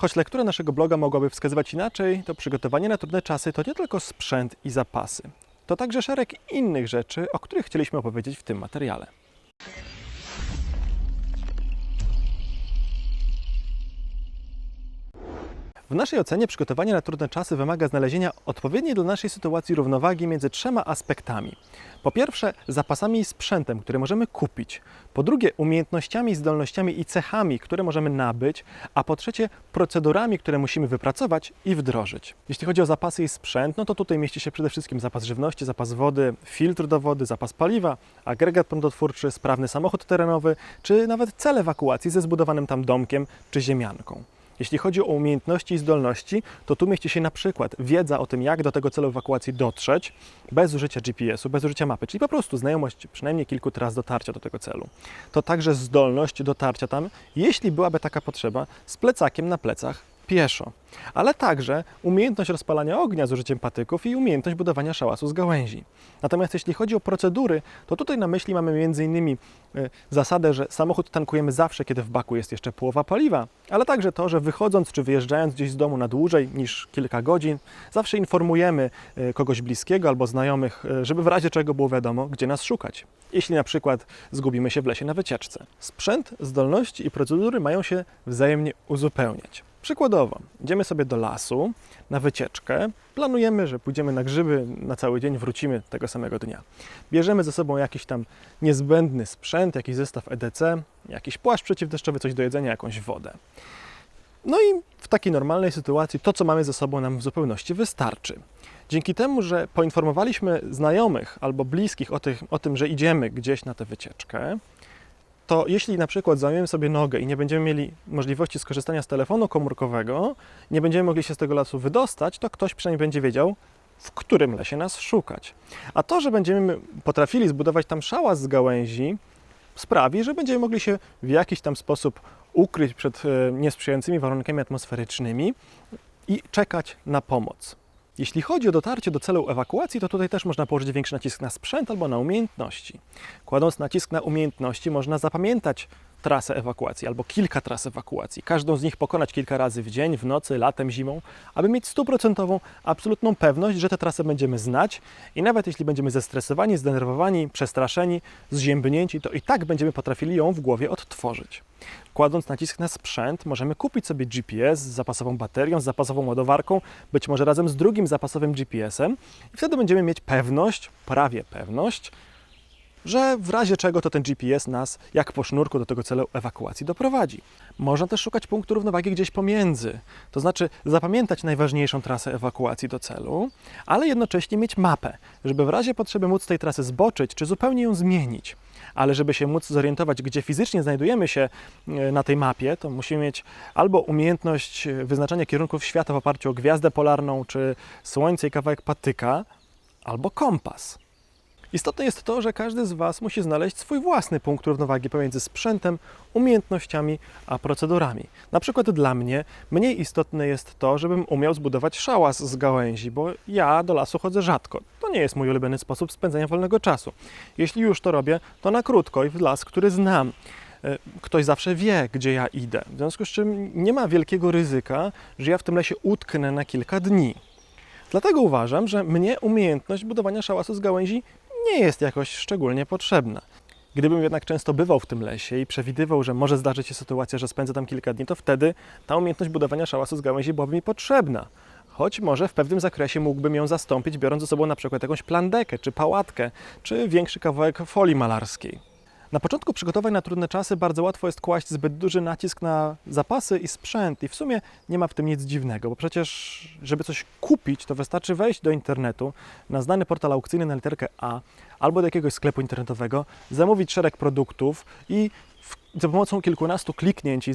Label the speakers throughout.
Speaker 1: Choć lektura naszego bloga mogłaby wskazywać inaczej, to przygotowanie na trudne czasy to nie tylko sprzęt i zapasy. To także szereg innych rzeczy, o których chcieliśmy opowiedzieć w tym materiale. W naszej ocenie przygotowanie na trudne czasy wymaga znalezienia odpowiedniej dla naszej sytuacji równowagi między trzema aspektami. Po pierwsze, zapasami i sprzętem, które możemy kupić. Po drugie, umiejętnościami, zdolnościami i cechami, które możemy nabyć. A po trzecie, procedurami, które musimy wypracować i wdrożyć. Jeśli chodzi o zapasy i sprzęt, no to tutaj mieści się przede wszystkim zapas żywności, zapas wody, filtr do wody, zapas paliwa, agregat prądotwórczy, sprawny samochód terenowy, czy nawet cel ewakuacji ze zbudowanym tam domkiem czy ziemianką. Jeśli chodzi o umiejętności i zdolności, to tu mieści się na przykład wiedza o tym, jak do tego celu ewakuacji dotrzeć bez użycia GPS-u, bez użycia mapy, czyli po prostu znajomość przynajmniej kilku tras dotarcia do tego celu. To także zdolność dotarcia tam, jeśli byłaby taka potrzeba, z plecakiem na plecach pieszo, ale także umiejętność rozpalania ognia z użyciem patyków i umiejętność budowania szałasu z gałęzi. Natomiast jeśli chodzi o procedury, to tutaj na myśli mamy m.in. y, zasadę, że samochód tankujemy zawsze, kiedy w baku jest jeszcze połowa paliwa, ale także to, że wychodząc czy wyjeżdżając gdzieś z domu na dłużej niż kilka godzin, zawsze informujemy y, kogoś bliskiego albo znajomych, y, żeby w razie czego było wiadomo, gdzie nas szukać. Jeśli na przykład zgubimy się w lesie na wycieczce. Sprzęt, zdolności i procedury mają się wzajemnie uzupełniać. Przykładowo, idziemy sobie do lasu na wycieczkę, planujemy, że pójdziemy na grzyby na cały dzień, wrócimy tego samego dnia. Bierzemy ze sobą jakiś tam niezbędny sprzęt, jakiś zestaw EDC, jakiś płaszcz przeciwdeszczowy, coś do jedzenia, jakąś wodę. No i w takiej normalnej sytuacji to, co mamy ze sobą, nam w zupełności wystarczy. Dzięki temu, że poinformowaliśmy znajomych albo bliskich o, tych, o tym, że idziemy gdzieś na tę wycieczkę, to jeśli na przykład zajmiemy sobie nogę i nie będziemy mieli możliwości skorzystania z telefonu komórkowego, nie będziemy mogli się z tego lasu wydostać, to ktoś przynajmniej będzie wiedział, w którym lesie nas szukać. A to, że będziemy potrafili zbudować tam szałas z gałęzi, sprawi, że będziemy mogli się w jakiś tam sposób ukryć przed e, niesprzyjającymi warunkami atmosferycznymi i czekać na pomoc. Jeśli chodzi o dotarcie do celu ewakuacji, to tutaj też można położyć większy nacisk na sprzęt albo na umiejętności. Kładąc nacisk na umiejętności, można zapamiętać trasę ewakuacji albo kilka tras ewakuacji. Każdą z nich pokonać kilka razy w dzień, w nocy, latem, zimą, aby mieć stuprocentową, absolutną pewność, że tę trasę będziemy znać i nawet jeśli będziemy zestresowani, zdenerwowani, przestraszeni, zziębnięci, to i tak będziemy potrafili ją w głowie odtworzyć. Kładąc nacisk na sprzęt, możemy kupić sobie GPS z zapasową baterią, z zapasową ładowarką, być może razem z drugim zapasowym GPS-em i wtedy będziemy mieć pewność, prawie pewność, że w razie czego to ten GPS nas jak po sznurku do tego celu ewakuacji doprowadzi. Można też szukać punktu równowagi gdzieś pomiędzy, to znaczy zapamiętać najważniejszą trasę ewakuacji do celu, ale jednocześnie mieć mapę, żeby w razie potrzeby móc tej trasy zboczyć czy zupełnie ją zmienić. Ale żeby się móc zorientować, gdzie fizycznie znajdujemy się e, na tej mapie, to musimy mieć albo umiejętność e, wyznaczania kierunków świata w oparciu o gwiazdę polarną czy słońce i kawałek patyka, albo kompas. Istotne jest to, że każdy z Was musi znaleźć swój własny punkt równowagi pomiędzy sprzętem, umiejętnościami a procedurami. Na przykład dla mnie mniej istotne jest to, żebym umiał zbudować szałas z gałęzi, bo ja do lasu chodzę rzadko. To nie jest mój ulubiony sposób spędzania wolnego czasu. Jeśli już to robię, to na krótko i w las, który znam. E, Ktoś zawsze wie, gdzie ja idę. W związku z czym nie ma wielkiego ryzyka, że ja w tym lesie utknę na kilka dni. Dlatego uważam, że mnie umiejętność budowania szałasu z gałęzi nie jest jakoś szczególnie potrzebna. Gdybym jednak często bywał w tym lesie i przewidywał, że może zdarzyć się sytuacja, że spędzę tam kilka dni, to wtedy ta umiejętność budowania szałasu z gałęzi byłaby mi potrzebna. Choć może w pewnym zakresie mógłbym ją zastąpić, biorąc ze sobą na przykład jakąś plandekę, czy pałatkę, czy większy kawałek folii malarskiej. Na początku przygotowań na trudne czasy bardzo łatwo jest kłaść zbyt duży nacisk na zapasy i sprzęt i w sumie nie ma w tym nic dziwnego, bo przecież żeby coś kupić, to wystarczy wejść do internetu na znany portal aukcyjny na literkę A albo do jakiegoś sklepu internetowego, zamówić szereg produktów i za pomocą kilkunastu kliknięć i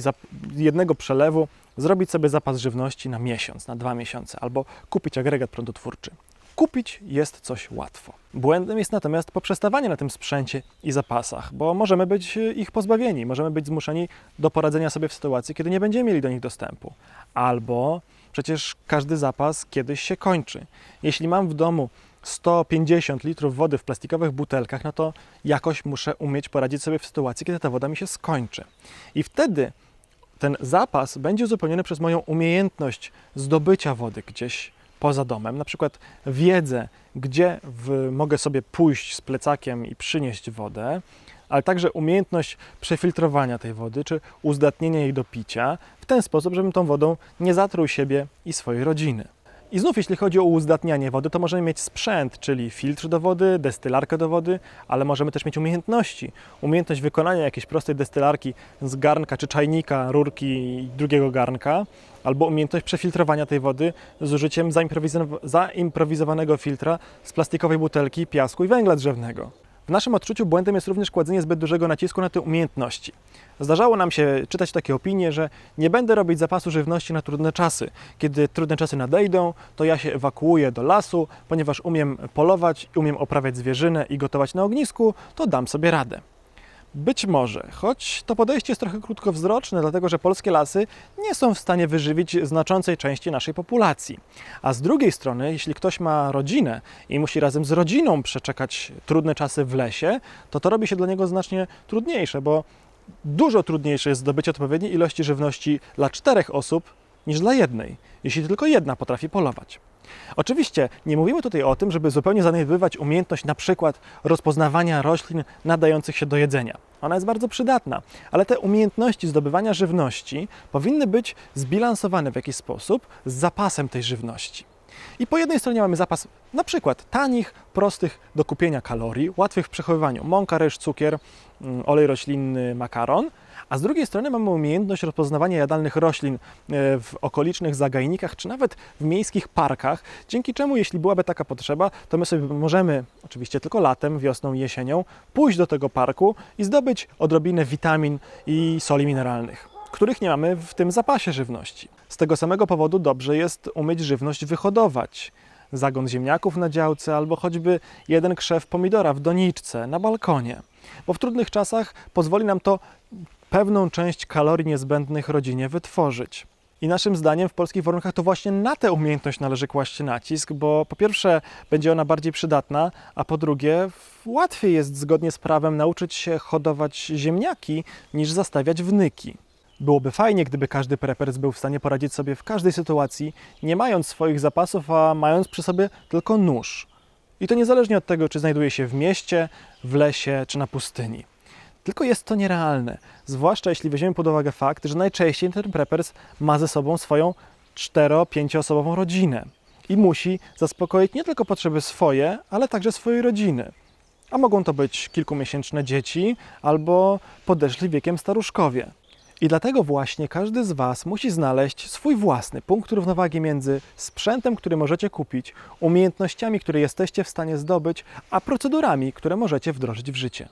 Speaker 1: jednego przelewu zrobić sobie zapas żywności na miesiąc, na dwa miesiące albo kupić agregat prądotwórczy. Kupić jest coś łatwo. Błędem jest natomiast poprzestawanie na tym sprzęcie i zapasach, bo możemy być e, ich pozbawieni, możemy być zmuszeni do poradzenia sobie w sytuacji, kiedy nie będziemy mieli do nich dostępu. Albo przecież każdy zapas kiedyś się kończy. Jeśli mam w domu 150 litrów wody w plastikowych butelkach, no to jakoś muszę umieć poradzić sobie w sytuacji, kiedy ta woda mi się skończy. I wtedy ten zapas będzie uzupełniony przez moją umiejętność zdobycia wody gdzieś poza domem, na przykład wiedzę, gdzie w, mogę sobie pójść z plecakiem i przynieść wodę, ale także umiejętność przefiltrowania tej wody czy uzdatnienia jej do picia w ten sposób, żebym tą wodą nie zatruł siebie i swojej rodziny. I znów, jeśli chodzi o uzdatnianie wody, to możemy mieć sprzęt, czyli filtr do wody, destylarkę do wody, ale możemy też mieć umiejętności. Umiejętność wykonania jakiejś prostej destylarki z garnka czy czajnika, rurki drugiego garnka, albo umiejętność przefiltrowania tej wody z użyciem zaimprowizow- zaimprowizowanego filtra z plastikowej butelki, piasku i węgla drzewnego. W naszym odczuciu błędem jest również kładzenie zbyt dużego nacisku na te umiejętności. Zdarzało nam się czytać takie opinie, że nie będę robić zapasu żywności na trudne czasy. Kiedy trudne czasy nadejdą, to ja się ewakuuję do lasu, ponieważ umiem polować, umiem oprawiać zwierzynę i gotować na ognisku, to dam sobie radę. Być może, choć to podejście jest trochę krótkowzroczne, dlatego że polskie lasy nie są w stanie wyżywić znaczącej części naszej populacji. A z drugiej strony, jeśli ktoś ma rodzinę i musi razem z rodziną przeczekać trudne czasy w lesie, to to robi się dla niego znacznie trudniejsze, bo dużo trudniejsze jest zdobycie odpowiedniej ilości żywności dla czterech osób niż dla jednej, jeśli tylko jedna potrafi polować. Oczywiście nie mówimy tutaj o tym, żeby zupełnie zaniedbywać umiejętność na przykład rozpoznawania roślin nadających się do jedzenia. Ona jest bardzo przydatna, ale te umiejętności zdobywania żywności powinny być zbilansowane w jakiś sposób z zapasem tej żywności. I po jednej stronie mamy zapas na przykład tanich, prostych do kupienia kalorii, łatwych w przechowywaniu mąka, ryż, cukier, mm, olej roślinny, makaron, a z drugiej strony mamy umiejętność rozpoznawania jadalnych roślin e, w okolicznych zagajnikach, czy nawet w miejskich parkach, dzięki czemu, jeśli byłaby taka potrzeba, to my sobie możemy, oczywiście tylko latem, wiosną i jesienią, pójść do tego parku i zdobyć odrobinę witamin i soli mineralnych których nie mamy w tym zapasie żywności. Z tego samego powodu dobrze jest umieć żywność wyhodować. Zagon ziemniaków na działce albo choćby jeden krzew pomidora w doniczce na balkonie. Bo w trudnych czasach pozwoli nam to pewną część kalorii niezbędnych rodzinie wytworzyć. I naszym zdaniem w polskich warunkach to właśnie na tę umiejętność należy kłaść nacisk, bo po pierwsze będzie ona bardziej przydatna, a po drugie łatwiej jest zgodnie z prawem nauczyć się hodować ziemniaki niż zastawiać wnyki. Byłoby fajnie, gdyby każdy preppers był w stanie poradzić sobie w każdej sytuacji, nie mając swoich zapasów, a mając przy sobie tylko nóż. I to niezależnie od tego, czy znajduje się w mieście, w lesie czy na pustyni. Tylko jest to nierealne, zwłaszcza jeśli weźmiemy pod uwagę fakt, że najczęściej ten preppers ma ze sobą swoją 4-5 osobową rodzinę i musi zaspokoić nie tylko potrzeby swoje, ale także swojej rodziny. A mogą to być kilkumiesięczne dzieci albo podeszli wiekiem staruszkowie. I dlatego właśnie każdy z Was musi znaleźć swój własny punkt równowagi między sprzętem, który możecie kupić, umiejętnościami, które jesteście w stanie zdobyć, a procedurami, które możecie wdrożyć w życie.